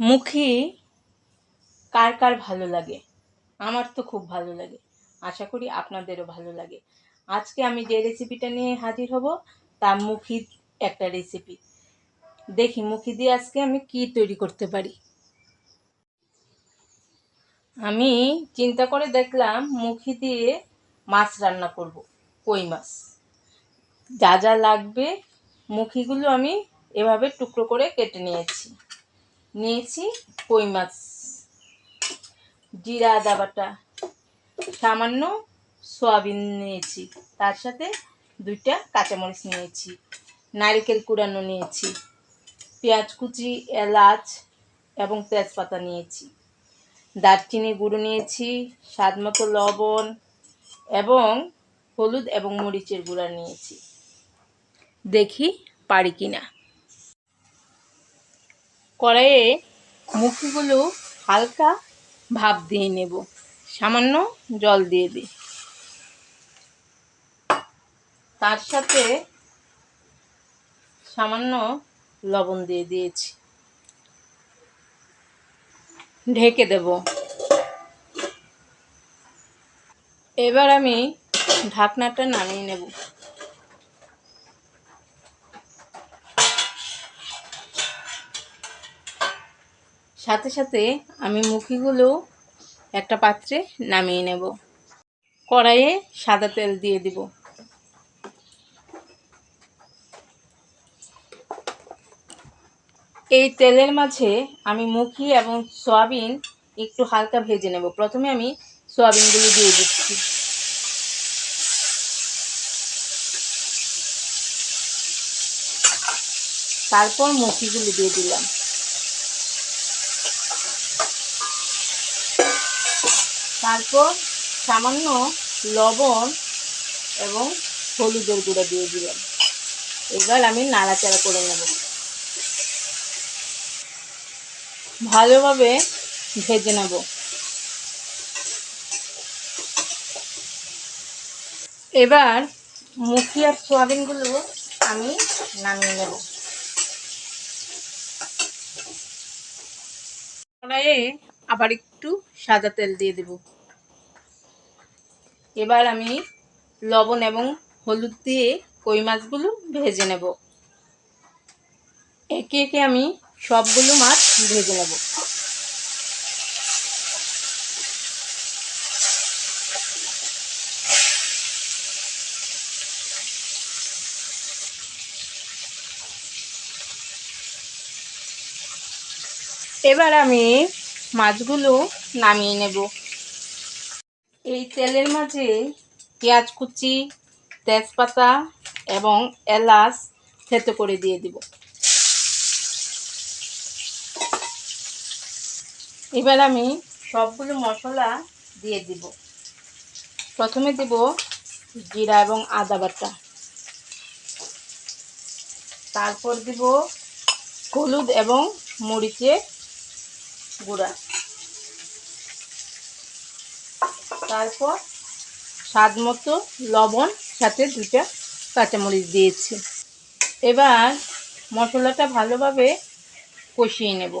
মুখী কার কার ভালো লাগে? আমার তো খুব ভালো লাগে। আশা করি আপনাদেরও ভালো লাগে। আজকে আমি যে রেসিপিটা নিয়ে হাজির হব, তা মুখী একটা রেসিপি দেখি মুখী দিয়ে আজকে আমি কি তৈরি করতে পারি। আমি চিন্তা করে দেখলাম মুখি দিয়ে মাছ রান্না করব, কই মাছ। যা যা লাগবে মুখিগুলো আমি এভাবে টুকরো করে কেটে নিয়েছি। নিয়েছি কই মাছ? জিরা আদা বাটা সামান্য সয়াবিন নিয়েছি। তার সাথে দুইটা কাঁচামরিচ নিয়েছি। নারিকেল কুড়ানো নিয়েছি। পেঁয়াজ কুচি, এলাচ এবং তেজপাতা নিয়েছি। দারচিনি গুঁড়ো নিয়েছি স্বাদ মতো লবণ এবং হলুদ এবং মরিচের গুঁড়া নিয়েছি। দেখি পারি কিনা। কড়াইয়ে মুখিগুলো হালকা ভাপ দিয়ে নেব। সামান্য জল দিয়ে দিই। তার সাথে সামান্য লবণ দিয়ে দিয়েছি। ঢেকে দেব। এবার আমি ঢাকনাটা নামিয়ে নেব। সাথে সাথে আমি মুখিগুলো একটা পাত্রে নামিয়ে নেব। কড়াইয়ে সাদা তেল দিয়ে দিব। এই তেলের মাঝে আমি মুখি এবং সয়াবিন একটু হালকা ভেজে নেব। প্রথমে আমি সয়াবিনগুলো দিয়ে দিচ্ছি। তারপর মুখিগুলো দিয়ে দিলাম। তারপর সামান্য লবণ এবং হলুদের গুঁড়া দিয়ে দিলাম। এবার আমি নাড়াচাড়া করে নেব। ভালোভাবে ভেজে নেব। এবার মুখি আর সোয়াবিনগুলো আমি নামিয়ে নেব। কড়াইয়ে আবার একটু সাদা তেল দিয়ে দেব। এবার আমি লবণ এবং হলুদ দিয়ে কই মাছগুলো ভেজে নেব। একে একে আমি সবগুলো মাছ ভেজে নেব। এবার আমি মাছগুলো নামিয়ে নেব। এই তেলের মাঝে পেঁয়াজ কুচি, তেজপাতা এবং এলাচ থেতো করে দিয়ে দিব। এবার আমি সবগুলো মশলা দিয়ে দিব। প্রথমে দেব জিরা এবং আদা বাটা। তারপর দিব হলুদ এবং মরিচের গুঁড়া। তারপর স্বাদ মতো লবণ, সাথে দুটা কাঁচামরিচ দিয়েছি। এবার মশলাটা ভালোভাবে কষিয়ে নেব।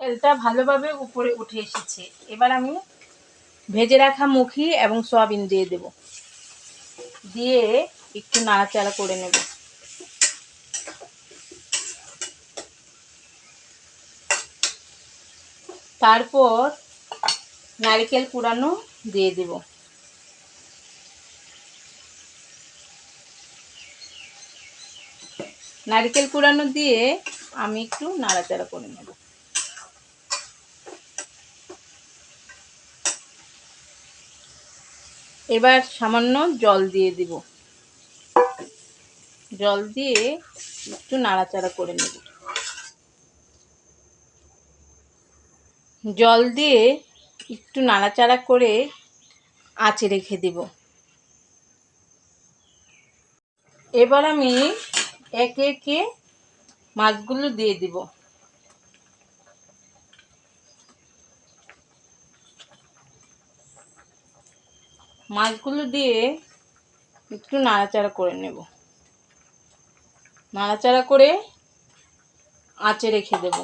তেলটা ভালোভাবে উপরে উঠে এসেছে। এবার আমি ভেজে রাখা মুখি এবং সয়াবিন দিয়ে দেব। দিয়ে একটু নাড়াচাড়া করে নেব। তারপর নারকেল কুড়ানো দিয়ে দেব। নারকেল কুড়ানো দিয়ে আমি একটু নাড়াচাড়া করে নেব। এবার সামান্য জল দিয়ে দিব। জল দিয়ে একটু নাড়াচাড়া করে নেব। জল দিয়ে একটু নাড়াচাড়া করে আঁচে রেখে দিব। এবার আমি একে একে মাছগুলো দিয়ে দিব। মাছগুলো দিয়ে একটু নাড়াচাড়া করে নেব। নাড়াচাড়া করে আঁচে রেখে দেব।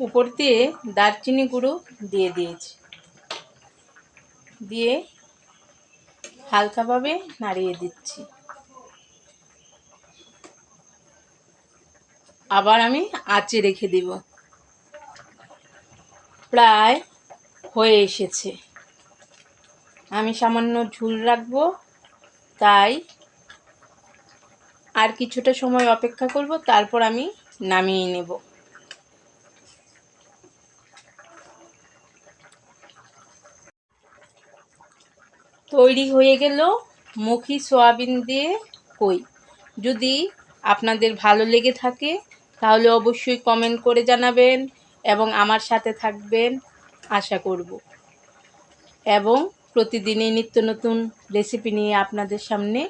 উপর দিয়ে দারচিনি গুঁড়ো দিয়ে দিয়েছি। দিয়ে হালকাভাবে নাড়িয়ে দিচ্ছি। আবার আমি আঁচে রেখে দিব। প্রায় হয়ে এসেছে। আমি সামান্য ঝুল রাখব, তাই আর কিছুটা সময় অপেক্ষা করব, তারপর আমি নামিয়ে নেব। তৈরি হয়ে গেল মুখি সোয়াবিন দিয়ে কই। যদি আপনাদের ভালো লেগে থাকে, তাহলে অবশ্যই কমেন্ট করে জানাবেন এবং আমার সাথে থাকবেন, আশা করব। এবং প্রতিদিনই নিত্য নতুন রেসিপি নিয়ে আপনাদের সামনে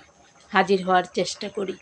হাজির হওয়ার চেষ্টা করি।